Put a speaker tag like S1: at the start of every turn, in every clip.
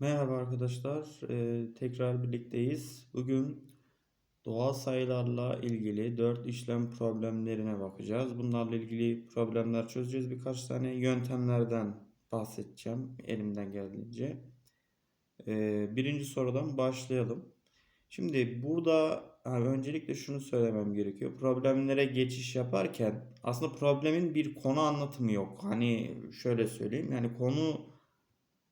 S1: Merhaba arkadaşlar, Ee, tekrar birlikteyiz. Bugün doğal sayılarla ilgili 4 işlem problemlerine bakacağız. Bunlarla ilgili problemler çözeceğiz. Birkaç tane yöntemlerden bahsedeceğim elimden geldiğince. Ee, birinci sorudan başlayalım. Şimdi burada ha, öncelikle şunu söylemem gerekiyor. Problemlere geçiş yaparken aslında problemin bir konu anlatımı yok. Hani şöyle söyleyeyim, yani konu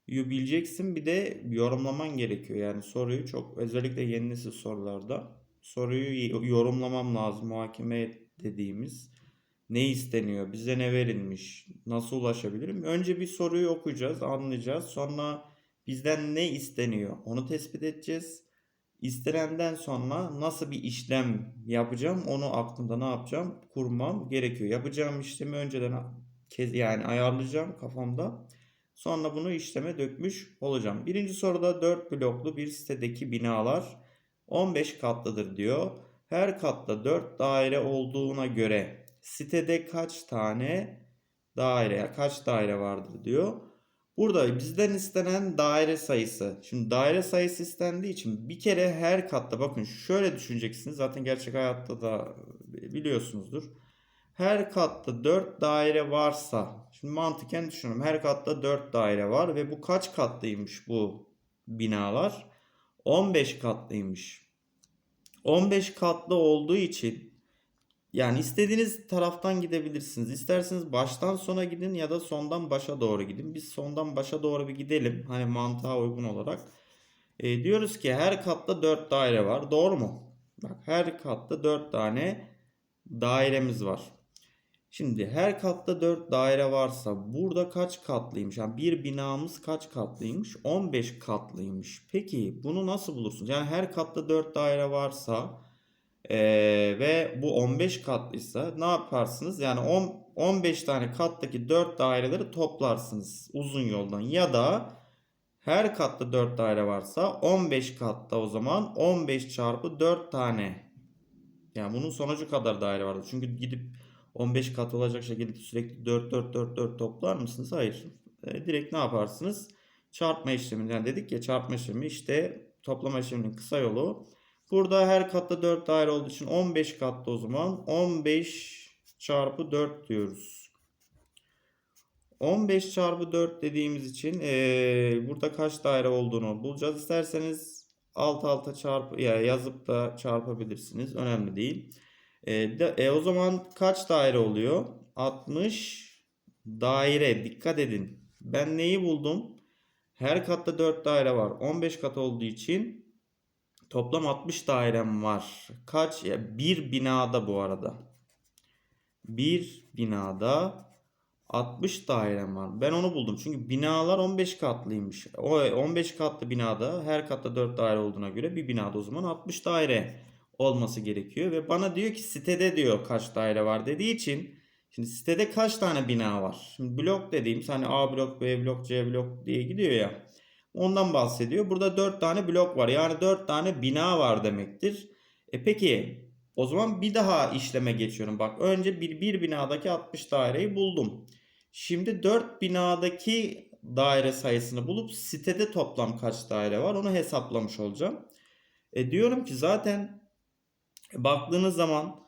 S1: bileceksin bir de yorumlaman gerekiyor. Yani soruyu çok özellikle yeni nesil sorularda soruyu yorumlamam lazım. Muhakeme dediğimiz ne isteniyor, bize ne verilmiş, nasıl ulaşabilirim? Önce bir soruyu okuyacağız, anlayacağız. Sonra bizden ne isteniyor onu tespit edeceğiz. İstenenden sonra nasıl bir işlem yapacağım onu aklımda ne yapacağım kurmam gerekiyor. Yapacağım işlemi önceden kez yani ayarlayacağım kafamda. Sonra bunu işleme dökmüş olacağım. Birinci soruda 4 bloklu bir sitedeki binalar 15 katlıdır diyor. Her katta 4 daire olduğuna göre sitede kaç tane daire, kaç daire vardır diyor. Burada bizden istenen daire sayısı. Şimdi daire sayısı istendiği için bir kere her katta bakın şöyle düşüneceksiniz. Zaten gerçek hayatta da biliyorsunuzdur. Her katta 4 daire varsa, şimdi mantıken düşünüyorum. Her katta 4 daire var ve bu kaç katlıymış bu binalar? 15 katlıymış. 15 katlı olduğu için yani istediğiniz taraftan gidebilirsiniz. İsterseniz baştan sona gidin ya da sondan başa doğru gidin. Biz sondan başa doğru bir gidelim. Hani mantığa uygun olarak. E, diyoruz ki her katta 4 daire var. Doğru mu? Bak her katta 4 tane dairemiz var. Şimdi her katta 4 daire varsa burada kaç katlıymış? Yani bir binamız kaç katlıymış? 15 katlıymış. Peki bunu nasıl bulursunuz? Yani her katta 4 daire varsa ee, ve bu 15 katlıysa ne yaparsınız? Yani 10, 15 tane kattaki 4 daireleri toplarsınız uzun yoldan. Ya da her katta 4 daire varsa 15 katta o zaman 15 çarpı 4 tane. Yani bunun sonucu kadar daire vardır. Çünkü gidip 15 kat olacak şekilde sürekli 4 4 4 4 toplar mısınız? Hayır. E, direkt ne yaparsınız? Çarpma işleminden dedik ya çarpma işlemi işte toplama işleminin kısa yolu. Burada her katta 4 daire olduğu için 15 katta o zaman 15 çarpı 4 diyoruz. 15 çarpı 4 dediğimiz için e, burada kaç daire olduğunu bulacağız. İsterseniz alt alta çarp ya yazıp da çarpabilirsiniz. Önemli değil. E, de, e, o zaman kaç daire oluyor? 60 daire. Dikkat edin. Ben neyi buldum? Her katta 4 daire var. 15 kat olduğu için toplam 60 dairem var. Kaç? Ya bir binada bu arada. Bir binada 60 dairem var. Ben onu buldum. Çünkü binalar 15 katlıymış. O 15 katlı binada her katta 4 daire olduğuna göre bir binada o zaman 60 daire olması gerekiyor. Ve bana diyor ki sitede diyor kaç daire var dediği için şimdi sitede kaç tane bina var? Şimdi blok dediğim hani A blok, B blok, C blok diye gidiyor ya. Ondan bahsediyor. Burada 4 tane blok var. Yani 4 tane bina var demektir. E peki o zaman bir daha işleme geçiyorum. Bak önce bir, bir binadaki 60 daireyi buldum. Şimdi 4 binadaki daire sayısını bulup sitede toplam kaç daire var onu hesaplamış olacağım. E diyorum ki zaten baktığınız zaman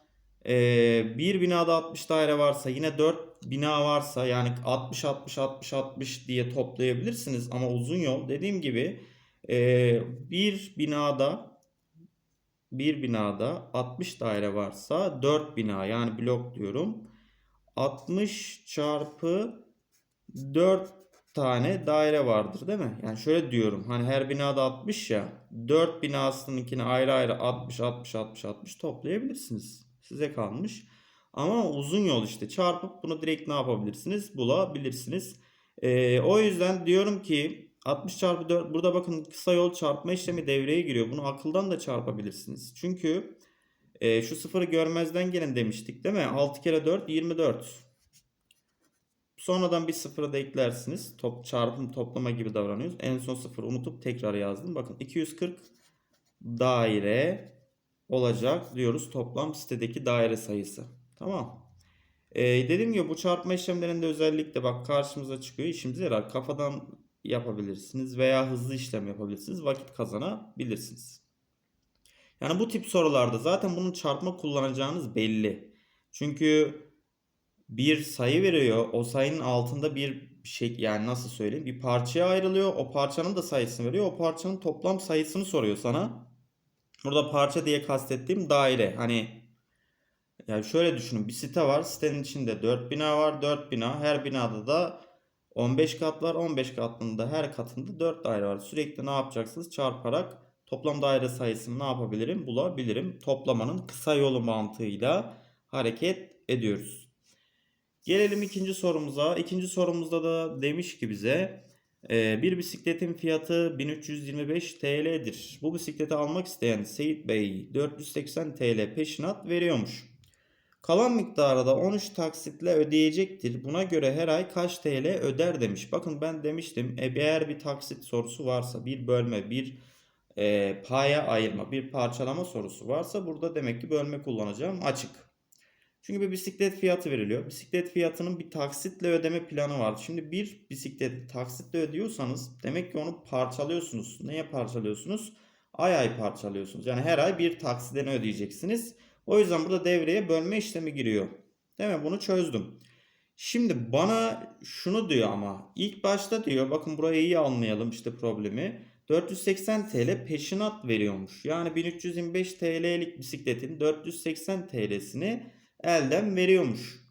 S1: e, bir binada 60 daire varsa yine 4 bina varsa yani 60 60 60 60 diye toplayabilirsiniz. Ama uzun yol dediğim gibi e, bir binada bir binada 60 daire varsa 4 bina yani blok diyorum 60 çarpı 4 tane daire vardır değil mi? Yani şöyle diyorum. Hani her binada 60 ya. 4 binasınınkini ayrı ayrı 60 60 60 60 toplayabilirsiniz. Size kalmış. Ama uzun yol işte çarpıp bunu direkt ne yapabilirsiniz? Bulabilirsiniz. Ee, o yüzden diyorum ki 60 çarpı 4 burada bakın kısa yol çarpma işlemi devreye giriyor. Bunu akıldan da çarpabilirsiniz. Çünkü e, şu sıfırı görmezden gelin demiştik değil mi? 6 kere 4 24. Sonradan bir sıfırı da eklersiniz. Top, çarpım toplama gibi davranıyoruz. En son sıfırı unutup tekrar yazdım. Bakın 240 daire olacak diyoruz toplam sitedeki daire sayısı. Tamam. Ee, dediğim gibi bu çarpma işlemlerinde özellikle bak karşımıza çıkıyor. İşimize yarar. Kafadan yapabilirsiniz veya hızlı işlem yapabilirsiniz. Vakit kazanabilirsiniz. Yani bu tip sorularda zaten bunun çarpma kullanacağınız belli. Çünkü bir sayı veriyor. O sayının altında bir şey yani nasıl söyleyeyim? Bir parçaya ayrılıyor. O parçanın da sayısını veriyor. O parçanın toplam sayısını soruyor sana. Burada parça diye kastettiğim daire. Hani yani şöyle düşünün. Bir site var. Sitenin içinde 4 bina var. 4 bina. Her binada da 15 kat var. 15 katında her katında 4 daire var. Sürekli ne yapacaksınız? Çarparak toplam daire sayısını ne yapabilirim? Bulabilirim. Toplamanın kısa yolu mantığıyla hareket ediyoruz. Gelelim ikinci sorumuza. İkinci sorumuzda da demiş ki bize e, bir bisikletin fiyatı 1325 TL'dir. Bu bisikleti almak isteyen Seyit Bey 480 TL peşinat veriyormuş. Kalan miktarı da 13 taksitle ödeyecektir. Buna göre her ay kaç TL öder demiş. Bakın ben demiştim e, eğer bir taksit sorusu varsa bir bölme bir e, paya ayırma bir parçalama sorusu varsa burada demek ki bölme kullanacağım açık. Çünkü bir bisiklet fiyatı veriliyor. Bisiklet fiyatının bir taksitle ödeme planı var. Şimdi bir bisikleti taksitle ödüyorsanız demek ki onu parçalıyorsunuz. Neye parçalıyorsunuz? Ay ay parçalıyorsunuz. Yani her ay bir taksiden ödeyeceksiniz. O yüzden burada devreye bölme işlemi giriyor. Değil mi? Bunu çözdüm. Şimdi bana şunu diyor ama ilk başta diyor bakın burayı iyi anlayalım işte problemi. 480 TL peşinat veriyormuş. Yani 1325 TL'lik bisikletin 480 TL'sini elden veriyormuş.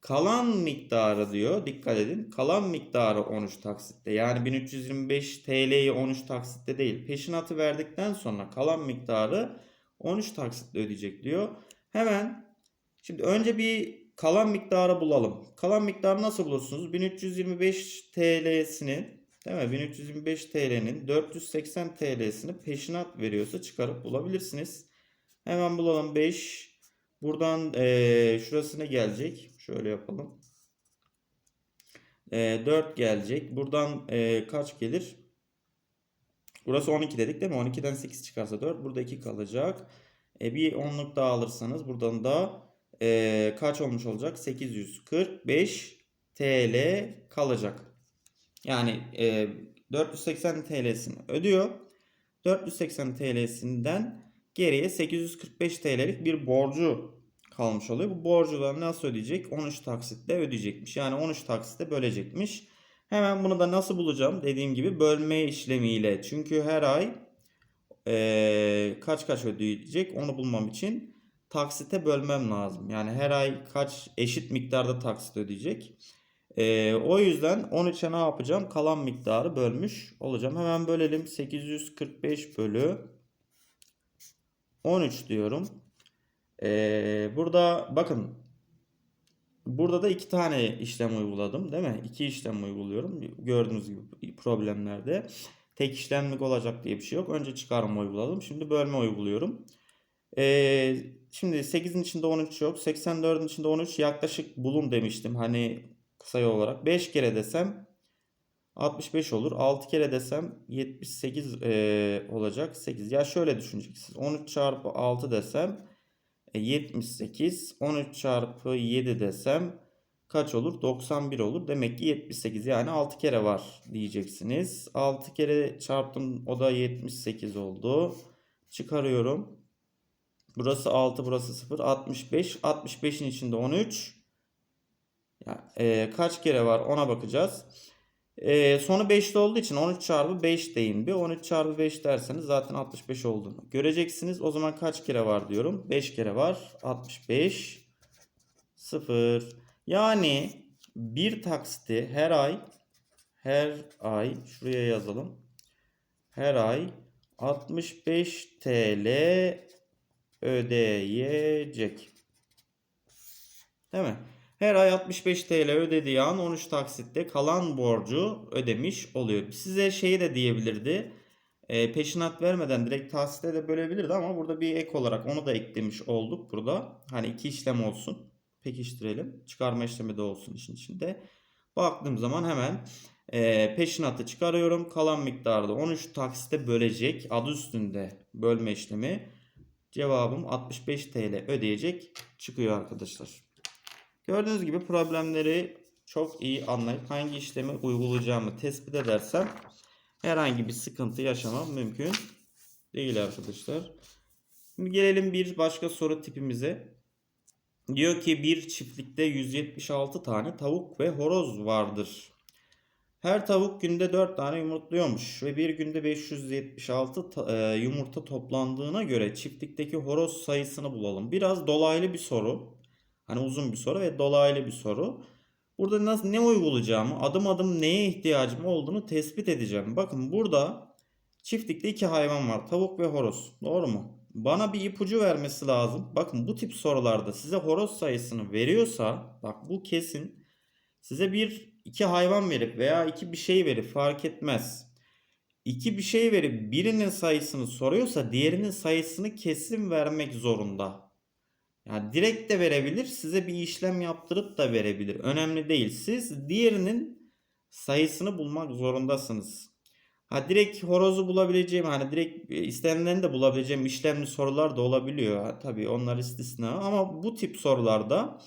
S1: Kalan miktarı diyor dikkat edin. Kalan miktarı 13 taksitte. Yani 1325 TL'yi 13 taksitte değil. Peşinatı verdikten sonra kalan miktarı 13 taksitle ödeyecek diyor. Hemen şimdi önce bir kalan miktarı bulalım. Kalan miktarı nasıl bulursunuz? 1325 TL'sini değil mi? 1325 TL'nin 480 TL'sini peşinat veriyorsa çıkarıp bulabilirsiniz. Hemen bulalım 5 Buradan e, şurası ne gelecek? Şöyle yapalım. E, 4 gelecek. Buradan e, kaç gelir? Burası 12 dedik değil mi? 12'den 8 çıkarsa 4. Burada 2 kalacak. E, bir onluk daha alırsanız buradan da e, kaç olmuş olacak? 845 TL kalacak. Yani e, 480 TL'sini ödüyor. 480 TL'sinden geriye 845 TL'lik bir borcu kalmış oluyor. Bu borcu da nasıl ödeyecek? 13 taksitle ödeyecekmiş. Yani 13 taksitle bölecekmiş. Hemen bunu da nasıl bulacağım? Dediğim gibi bölme işlemiyle. Çünkü her ay ee, kaç kaç ödeyecek onu bulmam için taksite bölmem lazım. Yani her ay kaç eşit miktarda taksit ödeyecek. Ee, o yüzden 13'e ne yapacağım? Kalan miktarı bölmüş olacağım. Hemen bölelim. 845 bölü 13 diyorum. Ee, burada bakın burada da iki tane işlem uyguladım değil mi? İki işlem uyguluyorum. Gördüğünüz gibi problemlerde tek işlemlik olacak diye bir şey yok. Önce çıkarma uyguladım. Şimdi bölme uyguluyorum. Ee, şimdi 8'in içinde 13 yok. 84'ün içinde 13 yaklaşık bulun demiştim. Hani sayı olarak. 5 kere desem 65 olur. 6 kere desem 78 e, olacak. 8. Ya şöyle düşüneceksiniz. 13 çarpı 6 desem e, 78. 13 çarpı 7 desem kaç olur? 91 olur. Demek ki 78 yani 6 kere var diyeceksiniz. 6 kere çarptım o da 78 oldu. Çıkarıyorum. Burası 6 burası 0 65. 65'in içinde 13. Ya, e, kaç kere var ona bakacağız. E, sonu 5'li olduğu için 13 çarpı 5 deyin bir. 13 çarpı 5 derseniz zaten 65 olduğunu göreceksiniz. O zaman kaç kere var diyorum. 5 kere var. 65 0. Yani bir taksiti her ay her ay şuraya yazalım. Her ay 65 TL ödeyecek. Değil mi? Her ay 65 TL ödediği an 13 taksitte kalan borcu ödemiş oluyor. Size şeyi de diyebilirdi. E, peşinat vermeden direkt taksitte de bölebilirdi ama burada bir ek olarak onu da eklemiş olduk burada. Hani iki işlem olsun. Pekiştirelim. Çıkarma işlemi de olsun işin içinde. Baktığım zaman hemen e, peşinatı çıkarıyorum. Kalan miktarda 13 taksite bölecek. Adı üstünde bölme işlemi. Cevabım 65 TL ödeyecek çıkıyor arkadaşlar. Gördüğünüz gibi problemleri çok iyi anlayıp hangi işlemi uygulayacağımı tespit edersem herhangi bir sıkıntı yaşamam mümkün değil arkadaşlar. Şimdi gelelim bir başka soru tipimize. Diyor ki bir çiftlikte 176 tane tavuk ve horoz vardır. Her tavuk günde 4 tane yumurtluyormuş ve bir günde 576 ta- e, yumurta toplandığına göre çiftlikteki horoz sayısını bulalım. Biraz dolaylı bir soru. Hani uzun bir soru ve dolaylı bir soru. Burada nasıl ne uygulayacağımı, adım adım neye ihtiyacım olduğunu tespit edeceğim. Bakın burada çiftlikte iki hayvan var. Tavuk ve horoz. Doğru mu? Bana bir ipucu vermesi lazım. Bakın bu tip sorularda size horoz sayısını veriyorsa, bak bu kesin size bir iki hayvan verip veya iki bir şey verip fark etmez. İki bir şey verip birinin sayısını soruyorsa diğerinin sayısını kesin vermek zorunda. Yani direkt de verebilir, size bir işlem yaptırıp da verebilir. Önemli değil. Siz diğerinin sayısını bulmak zorundasınız. Ha direkt horozu bulabileceğim, hani direkt e, istenileni de bulabileceğim işlemli sorular da olabiliyor. Ha, tabii onlar istisna ama bu tip sorularda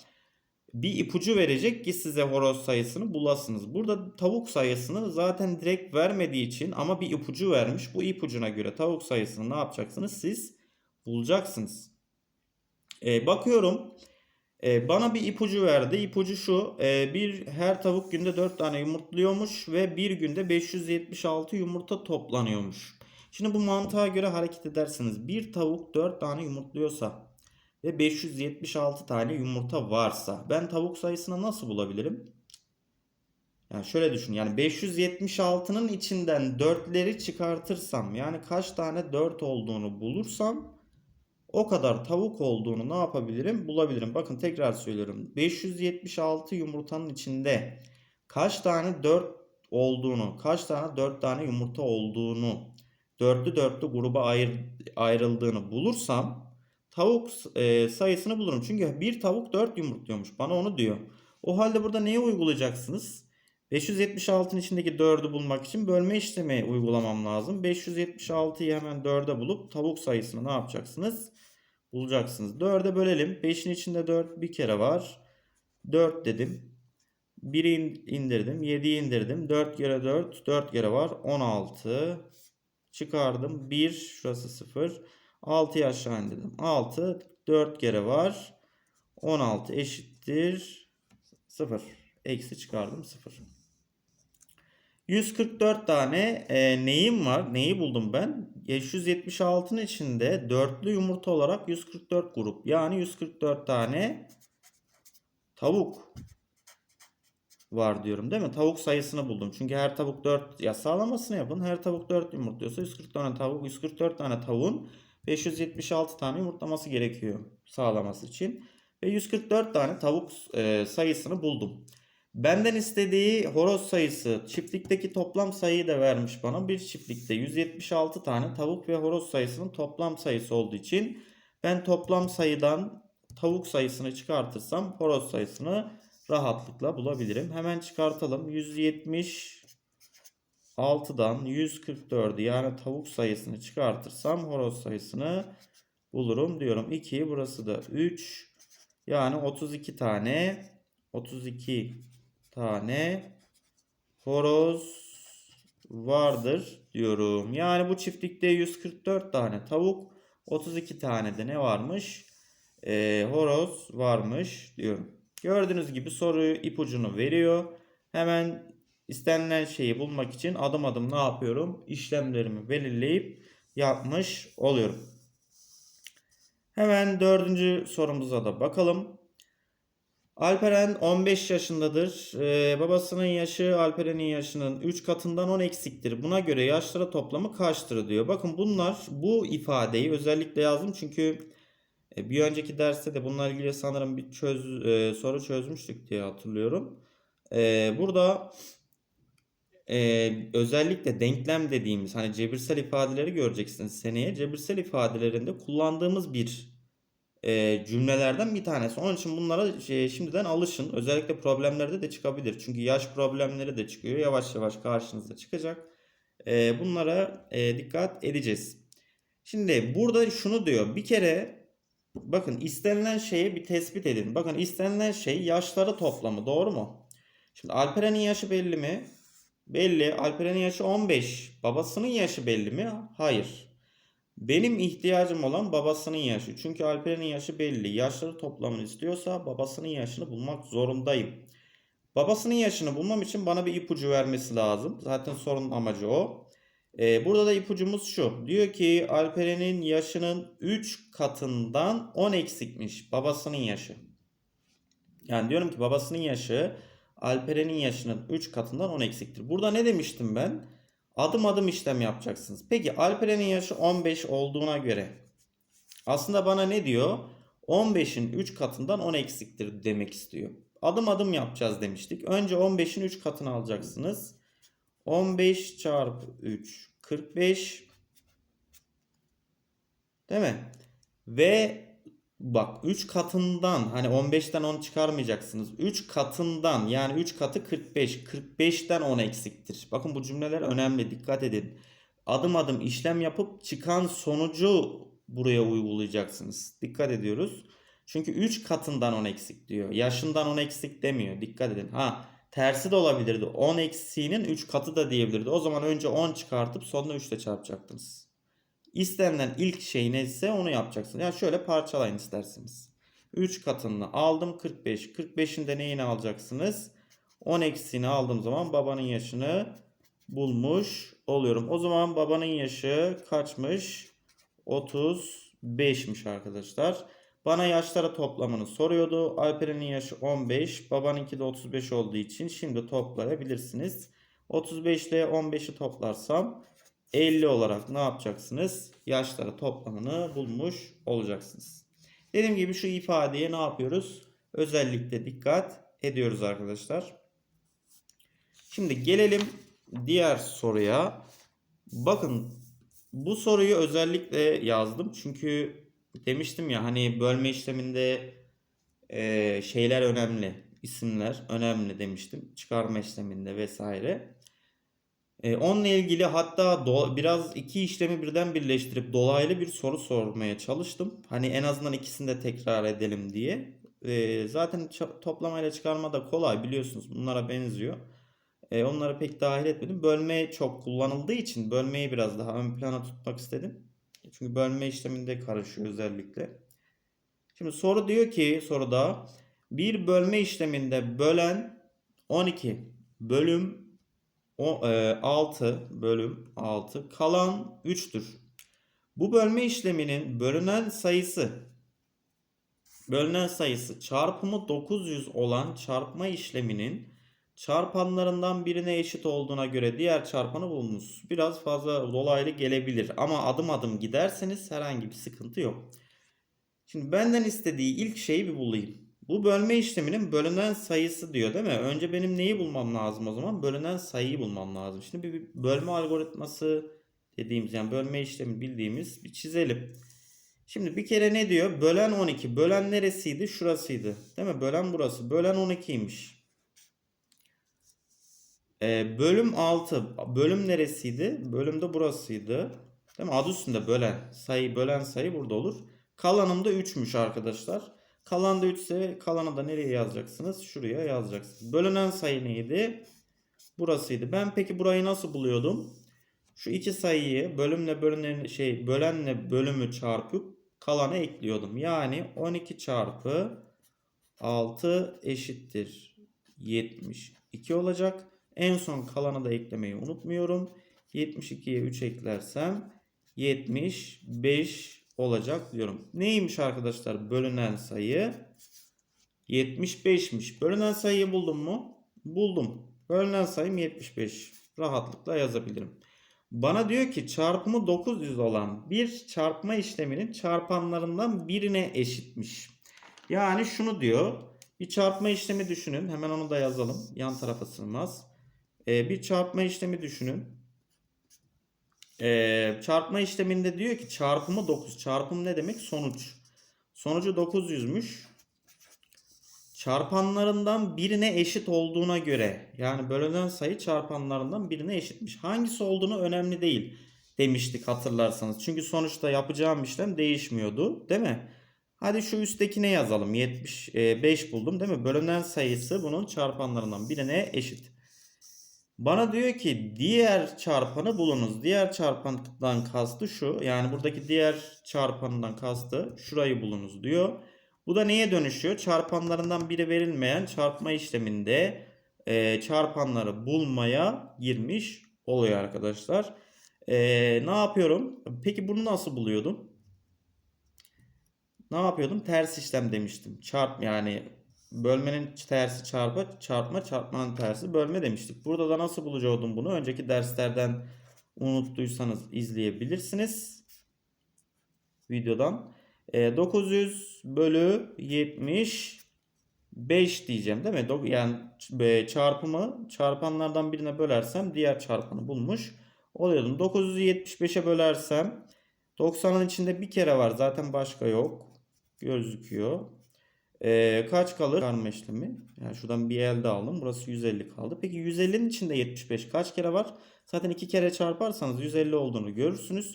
S1: bir ipucu verecek ki size horoz sayısını bulasınız. Burada tavuk sayısını zaten direkt vermediği için ama bir ipucu vermiş. Bu ipucuna göre tavuk sayısını ne yapacaksınız? Siz bulacaksınız. E, bakıyorum. E, bana bir ipucu verdi. İpucu şu. e, bir her tavuk günde 4 tane yumurtluyormuş ve bir günde 576 yumurta toplanıyormuş. Şimdi bu mantığa göre hareket ederseniz bir tavuk 4 tane yumurtluyorsa ve 576 tane yumurta varsa ben tavuk sayısını nasıl bulabilirim? Yani şöyle düşün. Yani 576'nın içinden 4'leri çıkartırsam yani kaç tane 4 olduğunu bulursam o kadar tavuk olduğunu ne yapabilirim? Bulabilirim. Bakın tekrar söylüyorum. 576 yumurtanın içinde kaç tane 4 olduğunu, kaç tane 4 tane yumurta olduğunu, dörtlü dörtlü gruba ayır, ayrıldığını bulursam tavuk e, sayısını bulurum. Çünkü bir tavuk 4 yumurtluyormuş. Bana onu diyor. O halde burada neyi uygulayacaksınız? 576'ın içindeki 4'ü bulmak için bölme işlemi uygulamam lazım. 576'yı hemen 4'e bulup tavuk sayısını ne yapacaksınız? Bulacaksınız. 4'e bölelim. 5'in içinde 4 bir kere var. 4 dedim. 1'i indirdim. 7'yi indirdim. 4 kere 4. 4 kere var. 16. Çıkardım. 1. Şurası 0. 6'yı aşağı indirdim. 6. 4 kere var. 16 eşittir. 0. Eksi çıkardım 0. 144 tane e, neyim var? Neyi buldum ben? 576'nın içinde dörtlü yumurta olarak 144 grup. Yani 144 tane tavuk var diyorum değil mi? Tavuk sayısını buldum. Çünkü her tavuk 4 ya sağlamasını yapın. Her tavuk 4 yumurtluyorsa 140 tane tavuk 144 tane tavuğun 576 tane yumurtlaması gerekiyor sağlaması için. Ve 144 tane tavuk e, sayısını buldum. Benden istediği horoz sayısı çiftlikteki toplam sayıyı da vermiş bana. Bir çiftlikte 176 tane tavuk ve horoz sayısının toplam sayısı olduğu için ben toplam sayıdan tavuk sayısını çıkartırsam horoz sayısını rahatlıkla bulabilirim. Hemen çıkartalım. 176'dan 144'ü yani tavuk sayısını çıkartırsam horoz sayısını bulurum diyorum. 2 burası da 3 yani 32 tane 32 tane horoz vardır diyorum. Yani bu çiftlikte 144 tane tavuk, 32 tane de ne varmış? Ee, horoz varmış diyorum. Gördüğünüz gibi soruyu ipucunu veriyor. Hemen istenilen şeyi bulmak için adım adım ne yapıyorum? İşlemlerimi belirleyip yapmış oluyorum. Hemen dördüncü sorumuza da bakalım. Alperen 15 yaşındadır. Ee, babasının yaşı Alperen'in yaşının 3 katından 10 eksiktir. Buna göre yaşlara toplamı kaçtır diyor. Bakın bunlar bu ifadeyi özellikle yazdım çünkü e, bir önceki derste de bununla ilgili sanırım bir çöz, e, soru çözmüştük diye hatırlıyorum. E, burada e, özellikle denklem dediğimiz hani cebirsel ifadeleri göreceksiniz seneye. Cebirsel ifadelerinde kullandığımız bir e, cümlelerden bir tanesi. Onun için bunlara şey, şimdiden alışın. Özellikle problemlerde de çıkabilir. Çünkü yaş problemleri de çıkıyor. Yavaş yavaş karşınıza çıkacak. E, bunlara e, dikkat edeceğiz. Şimdi burada şunu diyor. Bir kere bakın istenilen şeyi bir tespit edin. Bakın istenilen şey yaşları toplamı. Doğru mu? Şimdi Alperen'in yaşı belli mi? Belli. Alperen'in yaşı 15. Babasının yaşı belli mi? Hayır. Benim ihtiyacım olan babasının yaşı. Çünkü Alperen'in yaşı belli. Yaşları toplamını istiyorsa babasının yaşını bulmak zorundayım. Babasının yaşını bulmam için bana bir ipucu vermesi lazım. Zaten sorunun amacı o. Ee, burada da ipucumuz şu. Diyor ki Alperen'in yaşının 3 katından 10 eksikmiş. Babasının yaşı. Yani diyorum ki babasının yaşı Alperen'in yaşının 3 katından 10 eksiktir. Burada ne demiştim ben? Adım adım işlem yapacaksınız. Peki Alperen'in yaşı 15 olduğuna göre aslında bana ne diyor? 15'in 3 katından 10 eksiktir demek istiyor. Adım adım yapacağız demiştik. Önce 15'in 3 katını alacaksınız. 15 çarpı 3 45 değil mi? Ve bak 3 katından hani 15'ten 10 çıkarmayacaksınız. 3 katından yani 3 katı 45. 45'ten 10 eksiktir. Bakın bu cümleler önemli. Dikkat edin. Adım adım işlem yapıp çıkan sonucu buraya uygulayacaksınız. Dikkat ediyoruz. Çünkü 3 katından 10 eksik diyor. Yaşından 10 eksik demiyor. Dikkat edin. Ha tersi de olabilirdi. 10 eksiğinin 3 katı da diyebilirdi. O zaman önce 10 çıkartıp sonuna 3 ile çarpacaktınız. İstenilen ilk şey neyse onu yapacaksınız. Yani şöyle parçalayın isterseniz. 3 katını aldım 45. 45'in de neyini alacaksınız? 10 eksiğini aldığım zaman babanın yaşını bulmuş oluyorum. O zaman babanın yaşı kaçmış? 35'miş arkadaşlar. Bana yaşları toplamını soruyordu. Alperen'in yaşı 15. Babanınki de 35 olduğu için şimdi toplayabilirsiniz. 35 ile 15'i toplarsam 50 olarak ne yapacaksınız? Yaşları toplamını bulmuş olacaksınız. Dediğim gibi şu ifadeye ne yapıyoruz? Özellikle dikkat ediyoruz arkadaşlar. Şimdi gelelim diğer soruya. Bakın bu soruyu özellikle yazdım. Çünkü demiştim ya hani bölme işleminde e, şeyler önemli. isimler önemli demiştim. Çıkarma işleminde vesaire. E, onunla ilgili hatta do- biraz iki işlemi birden birleştirip dolaylı bir soru sormaya çalıştım. Hani en azından ikisini de tekrar edelim diye. E, zaten toplamayla çıkarma da kolay biliyorsunuz. Bunlara benziyor. E, onları pek dahil etmedim. Bölme çok kullanıldığı için bölmeyi biraz daha ön plana tutmak istedim. Çünkü bölme işleminde karışıyor özellikle. Şimdi soru diyor ki soruda bir bölme işleminde bölen 12 bölüm o, e, 6 bölüm 6 kalan 3'tür. Bu bölme işleminin bölünen sayısı bölünen sayısı çarpımı 900 olan çarpma işleminin çarpanlarından birine eşit olduğuna göre diğer çarpanı bulunuz. Biraz fazla dolaylı gelebilir ama adım adım giderseniz herhangi bir sıkıntı yok. Şimdi benden istediği ilk şeyi bir bulayım. Bu bölme işleminin bölünen sayısı diyor değil mi? Önce benim neyi bulmam lazım o zaman? Bölünen sayıyı bulmam lazım. Şimdi bir bölme algoritması dediğimiz yani bölme işlemi bildiğimiz bir çizelim. Şimdi bir kere ne diyor? Bölen 12. Bölen neresiydi? Şurasıydı. Değil mi? Bölen burası. Bölen 12'ymiş. Ee, bölüm 6. Bölüm neresiydi? Bölüm de burasıydı. Değil mi? Adı üstünde bölen. Sayı bölen sayı burada olur. Kalanım da 3'müş arkadaşlar. Kalan da 3 ise kalanı da nereye yazacaksınız? Şuraya yazacaksınız. Bölünen sayı neydi? Burasıydı. Ben peki burayı nasıl buluyordum? Şu iki sayıyı bölümle bölünen şey bölenle bölümü çarpıp kalanı ekliyordum. Yani 12 çarpı 6 eşittir 72 olacak. En son kalanı da eklemeyi unutmuyorum. 72'ye 3 eklersem 75 olacak diyorum. Neymiş arkadaşlar bölünen sayı? 75'miş. Bölünen sayıyı buldum mu? Buldum. Bölünen sayım 75. Rahatlıkla yazabilirim. Bana diyor ki çarpımı 900 olan bir çarpma işleminin çarpanlarından birine eşitmiş. Yani şunu diyor. Bir çarpma işlemi düşünün. Hemen onu da yazalım. Yan tarafa sığmaz. Ee, bir çarpma işlemi düşünün. Ee, çarpma işleminde diyor ki çarpımı 9. Çarpım ne demek? Sonuç. Sonucu 900'müş. Çarpanlarından birine eşit olduğuna göre yani bölünen sayı çarpanlarından birine eşitmiş. Hangisi olduğunu önemli değil demiştik hatırlarsanız. Çünkü sonuçta yapacağım işlem değişmiyordu değil mi? Hadi şu üsttekine yazalım. 75 buldum değil mi? Bölünen sayısı bunun çarpanlarından birine eşit. Bana diyor ki diğer çarpanı bulunuz. Diğer çarpandan kastı şu. Yani buradaki diğer çarpanından kastı şurayı bulunuz diyor. Bu da neye dönüşüyor? Çarpanlarından biri verilmeyen çarpma işleminde e, çarpanları bulmaya girmiş oluyor arkadaşlar. E, ne yapıyorum? Peki bunu nasıl buluyordum? Ne yapıyordum? Ters işlem demiştim. Çarp yani bölmenin tersi çarpı, çarpma, çarpmanın tersi bölme demiştik. Burada da nasıl bulacaktım bunu? Önceki derslerden unuttuysanız izleyebilirsiniz. Videodan. E, 900 bölü 75 diyeceğim değil mi? Yani çarpımı çarpanlardan birine bölersem diğer çarpanı bulmuş oluyordum. 900'ü 75'e bölersem 90'ın içinde bir kere var. Zaten başka yok. Gözüküyor. Ee, kaç kalır? Karma işlemi. Yani şuradan bir elde aldım. Burası 150 kaldı. Peki 150'nin içinde 75 kaç kere var? Zaten iki kere çarparsanız 150 olduğunu görürsünüz.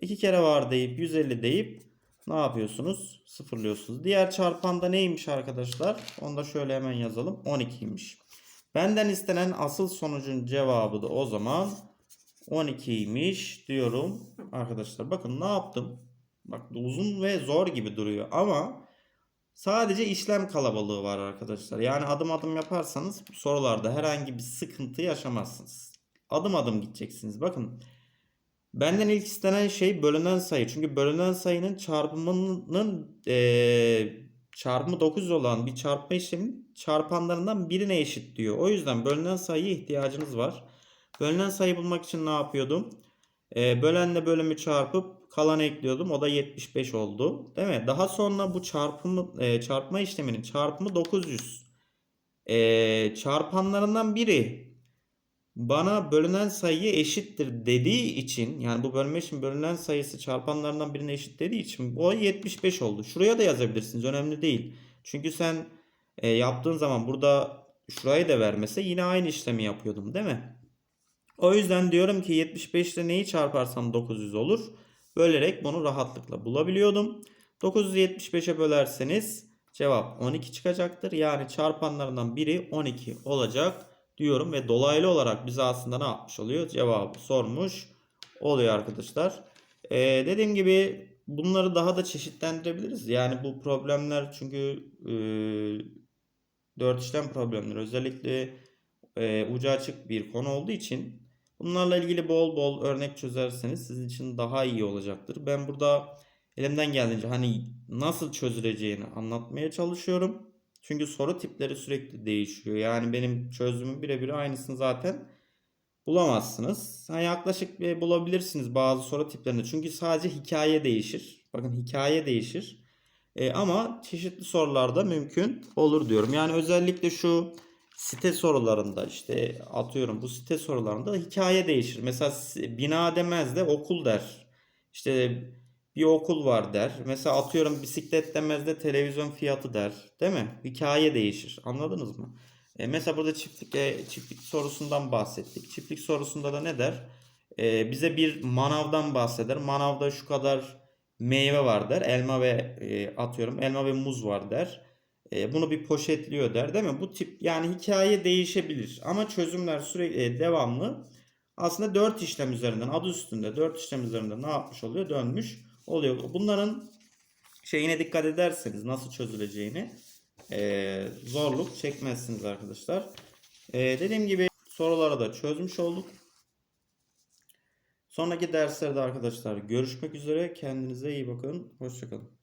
S1: İki kere var deyip 150 deyip ne yapıyorsunuz? Sıfırlıyorsunuz. Diğer çarpanda neymiş arkadaşlar? Onu da şöyle hemen yazalım. 12'ymiş. Benden istenen asıl sonucun cevabı da o zaman 12'ymiş diyorum arkadaşlar. Bakın ne yaptım? Bak uzun ve zor gibi duruyor ama sadece işlem kalabalığı var arkadaşlar. Yani adım adım yaparsanız sorularda herhangi bir sıkıntı yaşamazsınız. Adım adım gideceksiniz. Bakın benden ilk istenen şey bölünen sayı. Çünkü bölünen sayının çarpımının eee çarpımı 9 olan bir çarpma işleminin çarpanlarından birine eşit diyor. O yüzden bölünen sayıya ihtiyacınız var. Bölünen sayı bulmak için ne yapıyordum? Ee, bölenle bölümü çarpıp kalanı ekliyordum. O da 75 oldu. Değil mi? Daha sonra bu çarpımı e, çarpma işleminin çarpımı 900. Ee, çarpanlarından biri bana bölünen sayı eşittir dediği için yani bu bölme için bölünen sayısı çarpanlarından birine eşit dediği için o 75 oldu. Şuraya da yazabilirsiniz. Önemli değil. Çünkü sen e, yaptığın zaman burada şurayı da vermese yine aynı işlemi yapıyordum değil mi? O yüzden diyorum ki 75 ile neyi çarparsam 900 olur. Bölerek bunu rahatlıkla bulabiliyordum. 900'ü 75'e bölerseniz cevap 12 çıkacaktır. Yani çarpanlarından biri 12 olacak diyorum ve dolaylı olarak bize aslında ne yapmış oluyor? Cevabı sormuş oluyor arkadaşlar. Ee, dediğim gibi bunları daha da çeşitlendirebiliriz. Yani bu problemler çünkü e, 4 işlem problemleri özellikle e, ucu açık bir konu olduğu için bunlarla ilgili bol bol örnek çözerseniz sizin için daha iyi olacaktır. Ben burada elimden geldiğince hani nasıl çözüleceğini anlatmaya çalışıyorum. Çünkü soru tipleri sürekli değişiyor. Yani benim çözdüğümün birebir aynısını zaten bulamazsınız. Yani yaklaşık bir bulabilirsiniz bazı soru tiplerinde. Çünkü sadece hikaye değişir. Bakın hikaye değişir. E, ama çeşitli sorularda mümkün olur diyorum. Yani özellikle şu site sorularında işte atıyorum bu site sorularında hikaye değişir. Mesela bina demez de okul der. İşte bir okul var der. Mesela atıyorum bisiklet demez de televizyon fiyatı der. Değil mi? Hikaye değişir. Anladınız mı? E, mesela burada çiftlik e, çiftlik sorusundan bahsettik. Çiftlik sorusunda da ne der? E, bize bir manavdan bahseder. Manavda şu kadar meyve var der. Elma ve e, atıyorum elma ve muz var der. E, bunu bir poşetliyor der değil mi? Bu tip yani hikaye değişebilir ama çözümler sürekli e, devamlı. Aslında 4 işlem üzerinden adı üstünde 4 işlem üzerinden ne yapmış oluyor? Dönmüş oluyor. Bunların şeyine dikkat ederseniz nasıl çözüleceğini e, zorluk çekmezsiniz arkadaşlar. E, dediğim gibi soruları da çözmüş olduk. Sonraki derslerde arkadaşlar görüşmek üzere. Kendinize iyi bakın. Hoşçakalın.